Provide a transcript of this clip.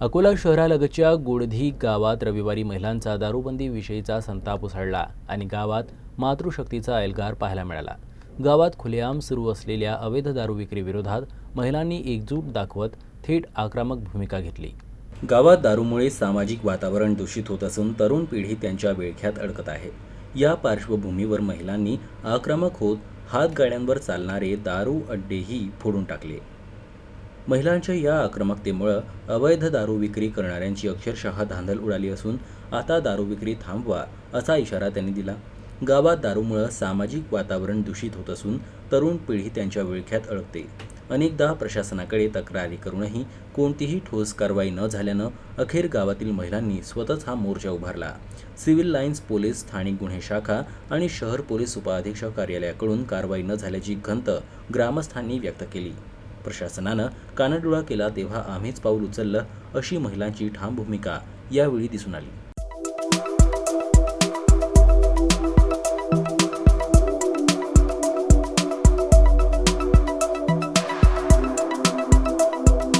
अकोला शहरालगतच्या गोडधी गावात रविवारी महिलांचा दारूबंदी विषयीचा संताप उसळला आणि गावात मातृशक्तीचा एल्गार पाहायला मिळाला. गावात खुलेआम सुरू असलेल्या अवैध दारू विक्रीविरोधात महिलांनी एकजूट दाखवत थेट आक्रमक भूमिका घेतली. गावात दारूमुळे सामाजिक वातावरण दूषित होत असून तरुण पिढी त्यांच्या विळख्यात अडकत आहे. या पार्श्वभूमीवर महिलांनी आक्रमक होत हातगाड्यांवर चालणारे दारू अड्डेही फोडून टाकले. महिलांच्या या आक्रमकतेमुळं अवैध दारू विक्री करणाऱ्यांची अक्षरशः धांदल उडाली असून आता दारू विक्री थांबवा असा इशारा त्यांनी दिला. गावात दारूमुळं सामाजिक वातावरण दूषित होत असून तरुण पिढी त्यांच्या विळख्यात अडकते. अनेकदा प्रशासनाकडे तक्रारी करूनही कोणतीही ठोस कारवाई न झाल्यानं अखेर गावातील महिलांनी स्वतःच हा मोर्चा उभारला. सिव्हिल लाईन्स पोलीस स्थानिक गुन्हे शाखा आणि शहर पोलीस उपअधीक्षक कार्यालयाकडून कारवाई न झाल्याची खंत ग्रामस्थांनी व्यक्त केली. प्रशासनानं कानडोळा केला तेव्हा आम्हीच पाऊल उचललं अशी महिलांची ठाम भूमिका यावेळी दिसून आली.